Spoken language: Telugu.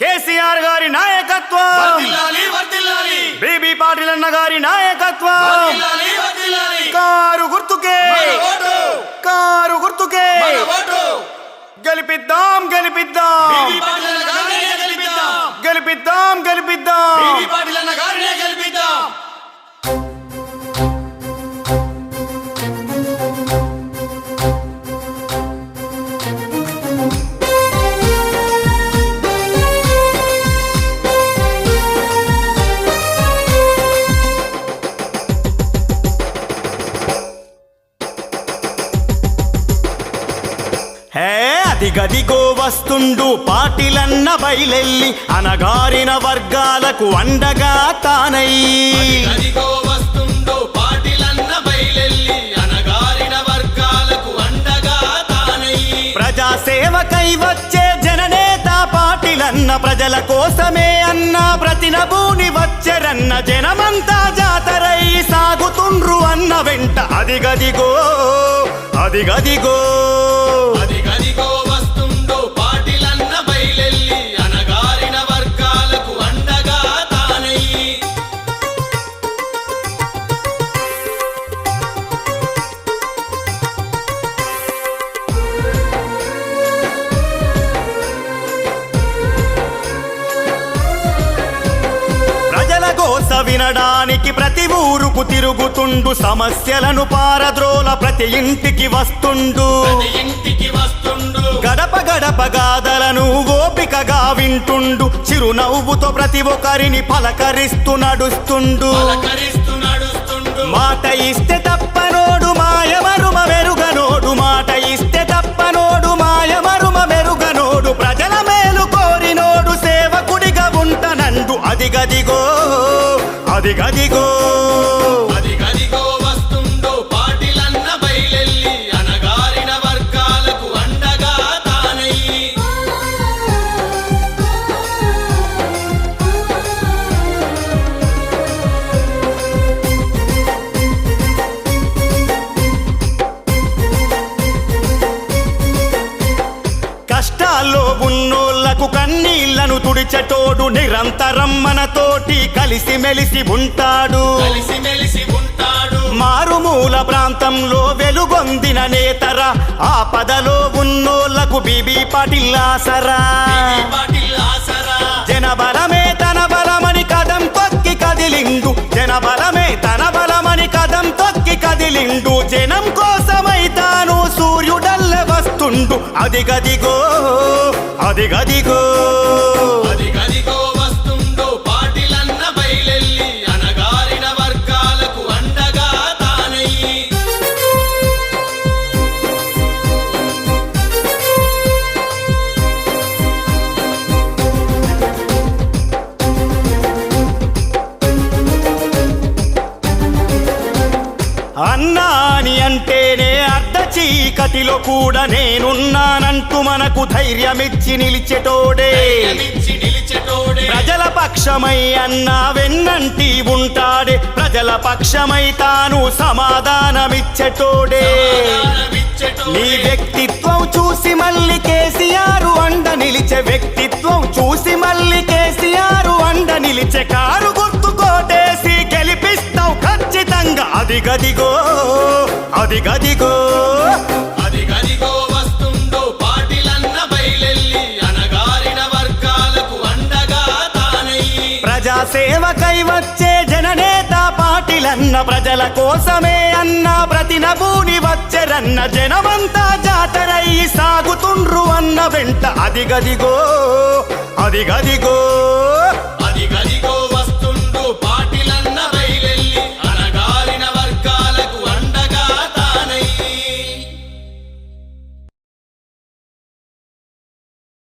కేసీఆర్ గారి నాయకత్వం. బీబీ పాటిల్ అన్న గారి నాయకత్వం. కారు గుర్తుకే. కారు గుర్తుకే. గెలిపిద్దాం గెలిపిద్దాం. హే అదిగదిగో వస్తుండు పాటిలన్న బయలెల్లి అనగారిన వర్గాలకు అండగా తానయ్యి. ప్రజాసేవకై వచ్చే జననేత పాటిలన్న ప్రజల కోసమే అన్న ప్రతినభూని వచ్చరన్న జనమంతా జాతరై సాగుతుండ్రు అన్న వెంట. అదిగదిగో అదిగదిగో వినడానికి ప్రతి ఊరుకు తిరుగుతుండు. సమస్యలను పారద్రోల ప్రతి ఇంటికి వస్తుండు. ప్రతి ఇంటికి వస్తుండు. గడప గడప గాథలను ఓపికగా వింటుండు. చిరునవ్వుతో ప్రతి ఒక్కరిని పలకరిస్తూ నడుస్తుండు. మాట ఇస్తే అదిగదిగో తుడిచటోడు నిరంతరం మనతోటి కలిసి మెలిసి ఉంటాడు. కలిసి మెలిసి ఉంటాడు. మారుమూల ప్రాంతంలో వెలుగొందిన నేతర ఆపదలో ఉన్నోళ్ళకు బీబీ పటిల్లాసరా ఈ పాటిల్ ఆసరా. జనబలమే తన బలమని కదం తొక్కి కదిలిండు. జనబలమే తన బలమని కదం తొక్కి కదిలిండు. జనం కోసమై తాను సూర్యుడల్ల వస్తుండు. అదిగదిగో అదిగదిగో అదిగదిగో. అన్నా అని అంటేనే అర్ధ చీకటిలో కూడా నేనున్నానంటూ మనకు ధైర్యమిచ్చి నిలిచెటోడే. ప్రజల పక్షమై అన్న వెన్నంటి ఉంటాడే. ప్రజల పక్షమై తాను సమాధానమిచ్చెటోడే. నీ వ్యక్తిత్వం చూసి మళ్ళీ కేసీఆర్ అదిగదిగో. అదిగదిగో వస్తుందో పాటిలన్న బయలెల్లి అనగారిన వర్గాలకు అండగా తానయ్యి ప్రజాసేవకై వచ్చే జననేత పాటిలన్న ప్రజల కోసమే అన్న ప్రతినభూని వచ్చరన్న జనమంతా జాతరై సాగుతుండ్రు అన్న వెంట. అదిగదిగో అదిగదిగో.